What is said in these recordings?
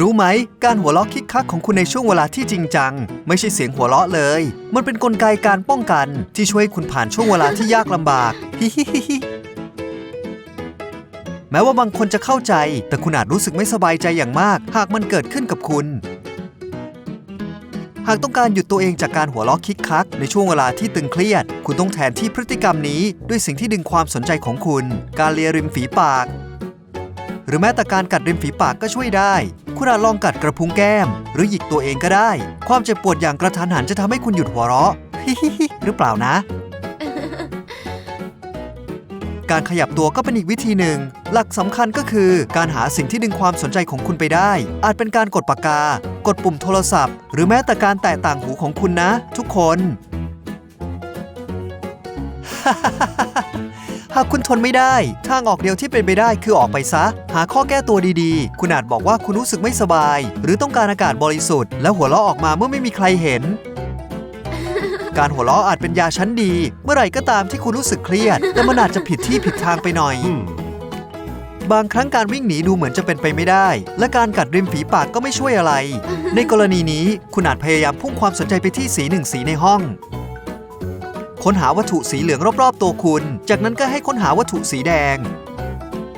รู้ไหม การหัวเราะคิกคักของคุณในช่วงเวลาที่จริงจัง ไม่ใช่เสียงหัวเราะเลย มันเป็นนกลไกการป้องกันที่ช่วยคุณผ่านช่วงเวลาที่ยากลำบากฮิฮิฮิฮิแม้ว่าบางคนจะเข้าใจ แต่คุณอาจรู้สึกไม่สบายใจอย่างมาก หากมันเกิดขึ้นกับคุณ หากต้องการหยุดตัวเองจากการหัวเราะคิกคัก ในช่วงเวลาที่ตึงเครียด คุณต้องแทนที่พฤติกรรมนี้ด้วยสิ่งที่ดึงความสนใจของคุณ การเลียริมฝีปาก หรือแม้แต่การกัดริมฝีปากก็ช่วยได้ คุณอาจลองกัดกระพุ้งแก้ม หรือหยิกตัวเองก็ได้ ความเจ็บปวดอย่างกระทันหันจะทำให้คุณหยุดหัวเราะฮิฮิฮิหรือเปล่านะ การขยับตัวก็เป็นอีกวิธีหนึ่ง หลักสำคัญก็คือการหาสิ่งที่ดึงความสนใจของคุณไปได้ อาจเป็นการกดปากกา กดปุ่มโทรศัพท์ หรือแม้แต่การแตะต่างหูของคุณนะ ทุกคน หากคุณทนไม่ได้ ทางออกเดียวที่เป็นไปได้คือออกไปซะ หาข้อแก้ตัวดีๆ คุณอาจบอกว่าคุณรู้สึกไม่สบาย หรือต้องการอากาศบริสุทธิ์และหัวเราะออกมาเมื่อไม่มีใครเห็น การหัวเราะอาจเป็นยาชั้นดี เมื่อไหร่ก็ตามที่คุณรู้สึกเครียด แต่มันอาจจะผิดที่ผิดทางไปหน่อย บางครั้งการวิ่งหนีดูเหมือนจะเป็นไปไม่ได้ และการกัดริมฝีปากก็ไม่ช่วยอะไร ในกรณีนี้คุณอาจพยายามพุ่งความสนใจไปที่สีหนึ่งสีในห้อง ค้นหาวัตถุสีเหลืองรอบๆ ตัวคุณ จากนั้นก็ให้ค้นหาวัตถุสีแดง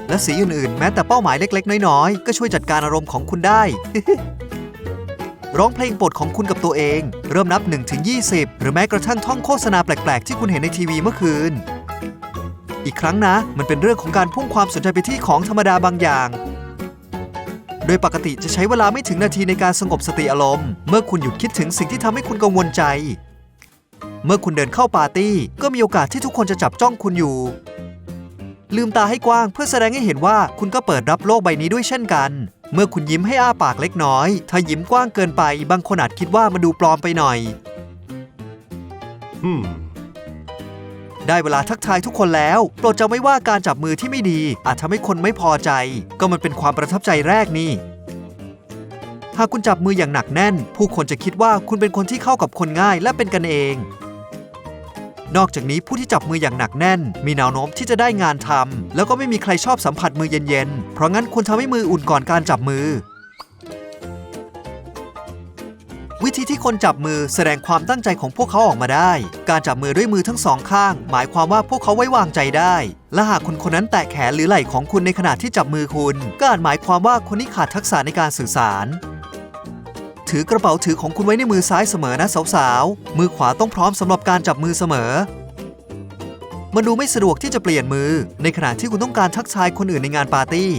และสีอื่นๆ แม้แต่เป้าหมายเล็กๆ น้อยๆ ก็ช่วยจัดการอารมณ์ของคุณได้ ร้องเพลงโปรดของคุณกับตัวเอง เริ่มนับ1ถึง20 หรือแม้กระทั่งท่องโฆษณาแปลกๆ ที่คุณเห็นในทีวีเมื่อคืน อีกครั้งนะ มันเป็นเรื่องของการพุ่งความสนใจไปที่ของธรรมดาบางอย่างโดยปกติจะใช้เวลาไม่ถึงนาทีในการสงบสติอารมณ์ เมื่อคุณหยุดคิดถึงสิ่งที่ทำให้คุณกังวลใจ เมื่อคุณเดินเข้าปาร์ตี้ ก็มีโอกาสที่ทุกคนจะจับจ้องคุณอยู่ ลืมตาให้กว้างเพื่อแสดงให้เห็นว่าคุณก็เปิดรับโลกใบนี้ด้วยเช่นกัน เมื่อคุณยิ้มให้อ้าปากเล็กน้อย ถ้ายิ้มกว้างเกินไป บางคนอาจคิดว่ามันดูปลอมไปหน่อย Hmm. ได้เวลาทักทายทุกคนแล้ว โปรดจำไว้ว่าการจับมือที่ไม่ดี อาจทำให้คนไม่พอใจ ก็มันเป็นความประทับใจแรกนี่ หากคุณจับมืออย่างหนักแน่น ผู้คนจะคิดว่าคุณเป็นคนที่เข้ากับคนง่ายและเป็นกันเอง นอกจากนี้ผู้ที่จับมืออย่างหนักแน่น มีแนวโน้มที่จะได้งานทำแล้วก็ไม่มีใครชอบสัมผัสมือเย็นๆ เพราะงั้นคุณทำให้มืออุ่นก่อนการจับมือ วิธีที่คนจับมือแสดงความตั้งใจของพวกเขาออกมาได้ การจับมือด้วยมือทั้งสองข้าง หมายความว่าพวกเขาไว้วางใจได้ และหากคุณคนนั้นแตะแขนหรือไหล่ของคุณในขณะที่จับมือคุณ ก็อาจหมายความว่าคนนี้ขาดทักษะในการสื่อสาร ถือกระเป๋าถือของคุณไว้ในมือซ้ายเสมอนะสาวๆ มือขวาต้องพร้อมสำหรับการจับมือเสมอ มันดูไม่สะดวกที่จะเปลี่ยนมือ ในขณะที่คุณต้องการทักทายคนอื่นในงานปาร์ตี้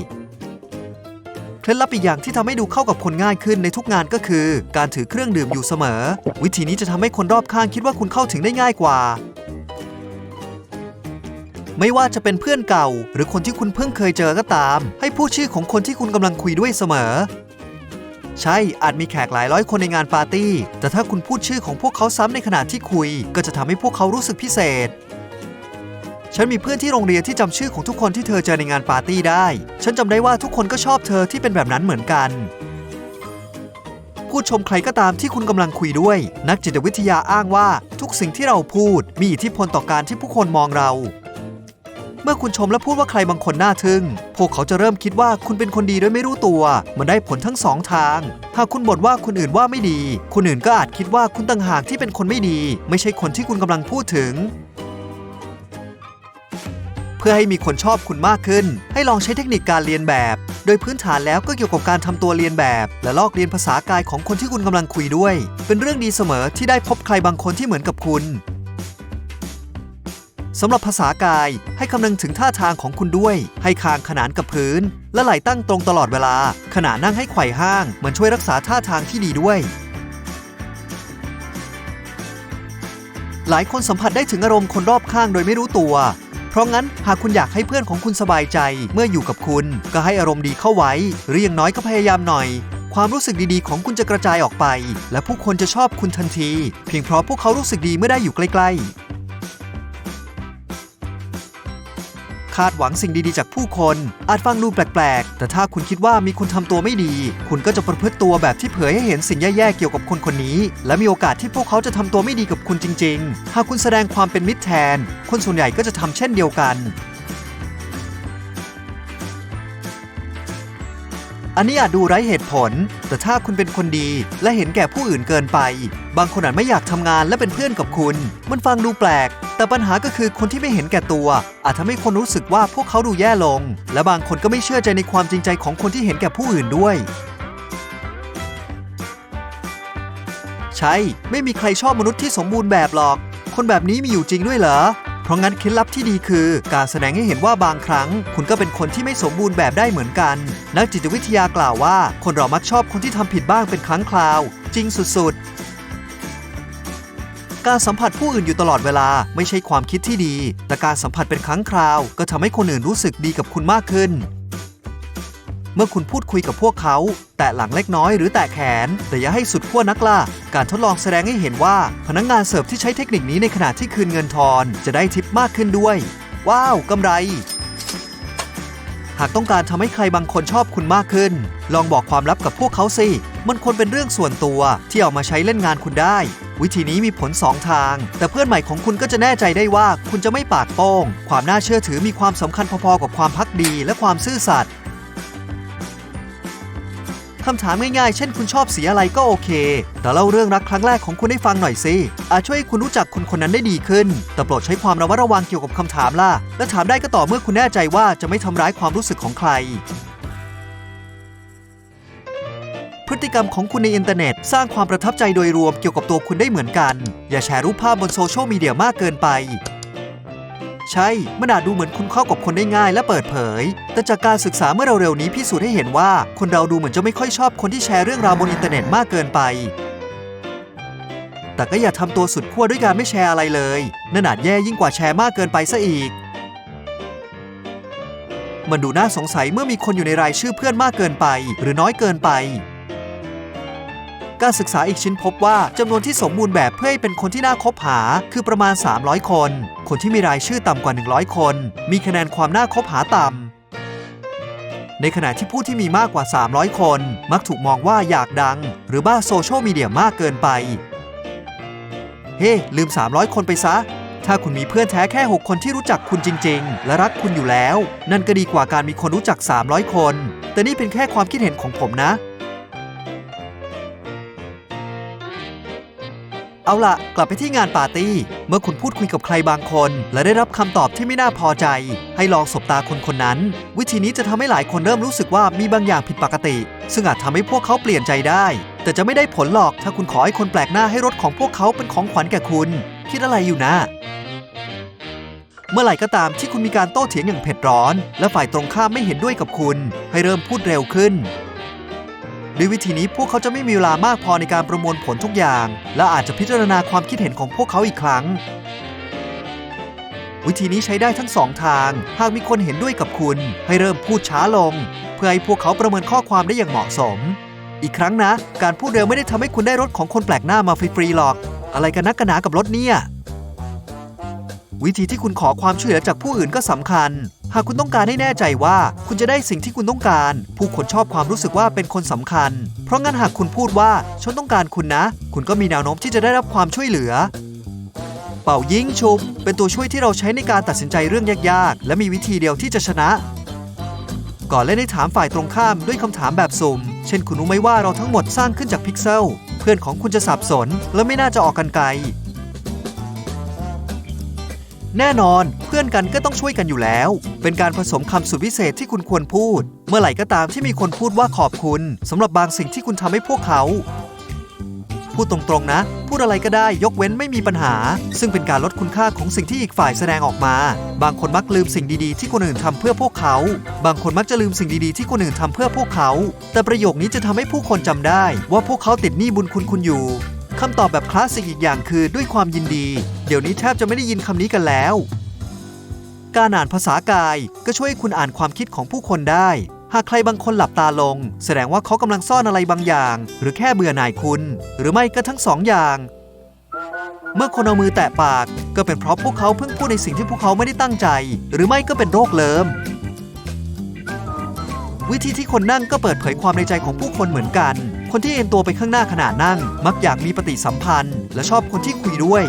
เคล็ดลับอีกอย่างที่ทำให้ดูเข้ากับคนง่ายขึ้นในทุกงานก็คือ การถือเครื่องดื่มอยู่เสมอ วิธีนี้จะทำให้คนรอบข้างคิดว่าคุณเข้าถึงได้ง่ายกว่า ไม่ว่าจะเป็นเพื่อนเก่า หรือคนที่คุณเพิ่งเคยเจอก็ตาม ให้พูดชื่อของคนที่คุณกำลังคุยด้วยเสมอ ใช่ อาจมีแขกหลายร้อยคนในงานปาร์ตี้ แต่ถ้าคุณพูดชื่อของพวกเขาซ้ำในขณะที่คุย ก็จะทำให้พวกเขารู้สึกพิเศษ ฉันมีเพื่อนที่โรงเรียนที่จำชื่อของทุกคนที่เธอเจอในงานปาร์ตี้ได้ ฉันจำได้ว่าทุกคนก็ชอบเธอที่เป็นแบบนั้นเหมือนกันพูดชมใครก็ตามที่คุณกำลังคุยด้วย นักจิตวิทยาอ้างว่าทุกสิ่งที่เราพูด มีอิทธิพลต่อการที่ผู้คนมองเรา เมื่อคุณชมและพูดว่าใครบางคนน่าทึ่ง พวกเขาจะเริ่มคิดว่าคุณเป็นคนดีโดยไม่รู้ตัว มันได้ผลทั้งสองทาง หากคุณบ่นว่าคนอื่นว่าไม่ดี คนอื่นก็อาจคิดว่าคุณต่างหากที่เป็นคนไม่ดี ไม่ใช่คนที่คุณกำลังพูดถึง เพื่อให้มีคนชอบคุณมากขึ้น ให้ลองใช้เทคนิคการเรียนแบบ โดยพื้นฐานแล้วก็เกี่ยวกับการทำตัวเรียนแบบ และลอกเรียนภาษากายของคนที่คุณกำลังคุยด้วย เป็นเรื่องดีเสมอที่ได้พบใครบางคนที่เหมือนกับคุณ สำหรับภาษากายให้คำนึงถึงท่าทางของคุณด้วย ให้คางขนานกับพื้น และไหล่ตั้งตรงตลอดเวลา ขณะนั่งให้ไขว่ห้าง มันช่วยรักษาท่าทางที่ดีด้วย หลายคนสัมผัสได้ถึงอารมณ์คนรอบข้างโดยไม่รู้ตัว เพราะงั้นหากคุณอยากให้เพื่อนของคุณสบายใจ เมื่ออยู่กับคุณ ก็ให้อารมณ์ดีเข้าไว้หรืออย่างน้อยก็พยายามหน่อยความรู้สึกดีๆ ของคุณจะกระจายออกไป และผู้คนจะชอบคุณทันที เพียงเพราะพวกเขารู้สึกดีเมื่อได้อยู่ใกล้ ๆ คาดหวังสิ่งดีๆ จากผู้คน อาจฟังดูแปลกๆ แต่ถ้าคุณคิดว่ามีคนทำตัวไม่ดี คุณก็จะประพฤติตัวแบบที่เผยให้เห็นสิ่งแย่ๆเกี่ยวกับคนคนนี้ และมีโอกาสที่พวกเขาจะทำตัวไม่ดีกับคุณจริง ๆ หากคุณแสดงความเป็นมิตรแทน คนส่วนใหญ่ก็จะทำเช่นเดียวกันอันนี้อาจดูไร้เหตุผล แต่ถ้าคุณเป็นคนดีและเห็นแก่ผู้อื่นเกินไป บางคนอาจไม่อยากทำงานและเป็นเพื่อนกับคุณ มันฟังดูแปลก แต่ปัญหาก็คือคนที่ไม่เห็นแก่ตัว อาจทำให้คนรู้สึกว่าพวกเขาดูแย่ลง และบางคนก็ไม่เชื่อใจในความจริงใจของคนที่เห็นแก่ผู้อื่นด้วย ใช่ ไม่มีใครชอบมนุษย์ที่สมบูรณ์แบบหรอก คนแบบนี้มีอยู่จริงด้วยเหรอเพราะงั้นเคล็ดลับที่ดีคือ การแสดงให้เห็นว่าบางครั้ง คุณก็เป็นคนที่ไม่สมบูรณ์แบบได้เหมือนกัน นักจิตวิทยากล่าวว่า คนเรามักชอบคนที่ทำผิดบ้างเป็นครั้งคราว จริงสุดๆ การสัมผัสผู้อื่นอยู่ตลอดเวลาไม่ใช่ความคิดที่ดี แต่การสัมผัสเป็นครั้งคราว ก็ทำให้คนอื่นรู้สึกดีกับคุณมากขึ้น เมื่อคุณพูดคุยกับพวกเขา แตะหลังเล็กน้อยหรือแตะแขน แต่อย่าให้สุดขั้วนักล่ะการทดลองแสดงให้เห็นว่า พนักงงานเสิร์ฟที่ใช้เทคนิคนี้ในขณะที่คืนเงินทอน จะได้ทิปมากขึ้นด้วย ว้าวกำไรหากต้องการทำให้ใครบางคนชอบคุณมากขึ้น ลองบอกความลับกับพวกเขาสิ มันควรเป็นเรื่องส่วนตัวที่เอามาใช้เล่นงานคุณได้ วิธีนี้มีผลสองทาง แต่เพื่อนใหม่ของคุณก็จะแน่ใจได้ว่าคุณจะไม่ปากโป้ง ความน่าเชื่อถือมีความสำคัญพอๆกับความพักดีและความซื่อสัตย์คำถามง่ายๆ เช่นคุณชอบสีอะไรก็โอเค แต่เล่าเรื่องรักครั้งแรกของคุณให้ฟังหน่อยสิ อาจช่วยคุณรู้จักคนคนนั้นได้ดีขึ้น แต่โปรดใช้ความระมัดระวังเกี่ยวกับคำถามล่ะ และถามได้ก็ต่อเมื่อคุณแน่ใจว่าจะไม่ทำร้ายความรู้สึกของใคร พฤติกรรมของคุณในอินเทอร์เน็ต สร้างความประทับใจโดยรวมเกี่ยวกับตัวคุณได้เหมือนกัน อย่าแชร์รูปภาพบนโซเชียลมีเดียมากเกินไป ใช่ มันอาจดูเหมือนคุณเข้ากับคนได้ง่ายและเปิดเผย แต่จากการศึกษาเมื่อเร็วๆนี้พิสูจน์ให้เห็นว่า คนเราดูเหมือนจะไม่ค่อยชอบคนที่แชร์เรื่องราวบนอินเทอร์เน็ตมากเกินไป แต่ก็อย่าทำตัวสุดขั้วด้วยการไม่แชร์อะไรเลยนั่นอาจแย่ยิ่งกว่าแชร์มากเกินไปซะอีกมันดูน่าสงสัยเมื่อมีคนอยู่ในรายชื่อเพื่อนมากเกินไป หรือน้อยเกินไป การศึกษาอีกชิ้นพบว่าจำนวนที่สมบูรณ์แบบเพื่อให้เป็นคนที่น่าคบหา คือประมาณ 300 คน คนที่มีรายชื่อต่ำกว่า 100 คน มีคะแนนความน่าคบหาต่ำในขณะที่ผู้ที่มีมากกว่า 300 คน มักถูกมองว่าอยากดัง หรือบ้าโซเชียลมีเดียมากเกินไป เฮ้ลืม 300 คนไปซะ ถ้าคุณมีเพื่อนแท้แค่ 6 คนที่รู้จักคุณจริง ๆ และรักคุณอยู่แล้ว นั่นก็ดีกว่าการมีคนรู้จัก 300 คน แต่นี่เป็นแค่ความคิดเห็นของผมนะ เอาละกลับไปที่งานปาร์ตี้ เมื่อคุณพูดคุยกับใครบางคน และได้รับคำตอบที่ไม่น่าพอใจ ให้ลองสบตาคนคนนั้น วิธีนี้จะทำให้หลายคนเริ่มรู้สึกว่ามีบางอย่างผิดปกติ ซึ่งอาจทำให้พวกเขาเปลี่ยนใจได้ แต่จะไม่ได้ผลหรอกถ้าคุณขอให้คนแปลกหน้าให้รถของพวกเขาเป็นของขวัญแก่คุณ คิดอะไรอยู่นะเมื่อไหร่ก็ตามที่คุณมีการโต้เถียงอย่างเผ็ดร้อน และฝ่ายตรงข้ามไม่เห็นด้วยกับคุณ ให้เริ่มพูดเร็วขึ้น ด้วยวิธีนี้พวกเขาจะไม่มีเวลามากพอในการประมวลผลทุกอย่าง และอาจจะพิจารณาความคิดเห็นของพวกเขาอีกครั้ง วิธีนี้ใช้ได้ทั้งสองทาง หากมีคนเห็นด้วยกับคุณ ให้เริ่มพูดช้าลง เพื่อให้พวกเขาประเมินข้อความได้อย่างเหมาะสม อีกครั้งนะ การพูดเร็วไม่ได้ทำให้คุณได้รถของคนแปลกหน้ามาฟรีๆหรอก อะไรกันนักกันหนากับรถเนี่ย วิธีที่คุณขอความช่วยเหลือจากผู้อื่นก็สำคัญ หากคุณต้องการให้แน่ใจว่าคุณจะได้สิ่งที่คุณต้องการ ผู้คนชอบความรู้สึกว่าเป็นคนสำคัญ เพราะงั้นหากคุณพูดว่าฉันต้องการคุณนะ คุณก็มีแนวโน้มที่จะได้รับความช่วยเหลือ เป่ายิงชุบเป็นตัวช่วยที่เราใช้ในการตัดสินใจเรื่องยากๆ และมีวิธีเดียวที่จะชนะ ก่อนเล่นให้ถามฝ่ายตรงข้ามด้วยคำถามแบบสุ่ม เช่นคุณรู้ไหมว่าเราทั้งหมดสร้างขึ้นจากพิกเซล เพื่อนของคุณจะสับสน และไม่น่าจะออกกันไกล แน่นอนเพื่อนกันก็ต้องช่วยกันอยู่แล้ว เป็นการผสมคำสุดวิเศษที่คุณควรพูด เมื่อไหร่ก็ตามที่มีคนพูดว่าขอบคุณสำหรับบางสิ่งที่คุณทำให้พวกเขา พูดตรงๆนะ พูดอะไรก็ได้ยกเว้นไม่มีปัญหา ซึ่งเป็นการลดคุณค่าของสิ่งที่อีกฝ่ายแสดงออกมา บางคนมักลืมสิ่งดีๆ ที่คนอื่นทำเพื่อพวกเขา บางคนมักจะลืมสิ่งดีๆ ที่คนอื่นทำเพื่อพวกเขา แต่ประโยคนี้จะทำให้ผู้คนจำได้ ว่าพวกเขาติดหนี้บุญคุณคุณอยู่ คำตอบแบบคลาสสิกอีกอย่างคือด้วยความยินดี เดี๋ยวนี้แทบจะไม่ได้ยินคำนี้กันแล้ว การอ่านภาษากายก็ช่วยคุณอ่านความคิดของผู้คนได้ หากใครบางคนหลับตาลง แสดงว่าเขากำลังซ่อนอะไรบางอย่าง หรือแค่เบื่อหน่ายคุณ หรือไม่ก็ทั้งสองอย่าง เมื่อคนเอามือแตะปาก ก็เป็นเพราะพวกเขาเพิ่งพูดในสิ่งที่พวกเขาไม่ได้ตั้งใจ หรือไม่ก็เป็นโรคเลิมวิธีที่คนนั่งก็เปิดเผยความในใจของผู้คนเหมือนกัน คนที่เอ็นตัวไปข้างหน้าขณะนั่ง มักอยากมีปฏิสัมพันธ์ และชอบคนที่คุยด้วย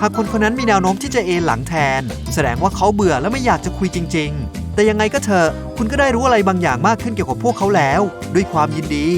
หากคนคนนั้นมีแนวโน้มที่จะเอนหลังแทน แสดงว่าเขาเบื่อและไม่อยากจะคุยจริง ๆ แต่ยังไงก็เถอะคุณก็ได้รู้อะไรบางอย่างมากขึ้นเกี่ยวกับพวกเขาแล้ว ด้วยความยินดี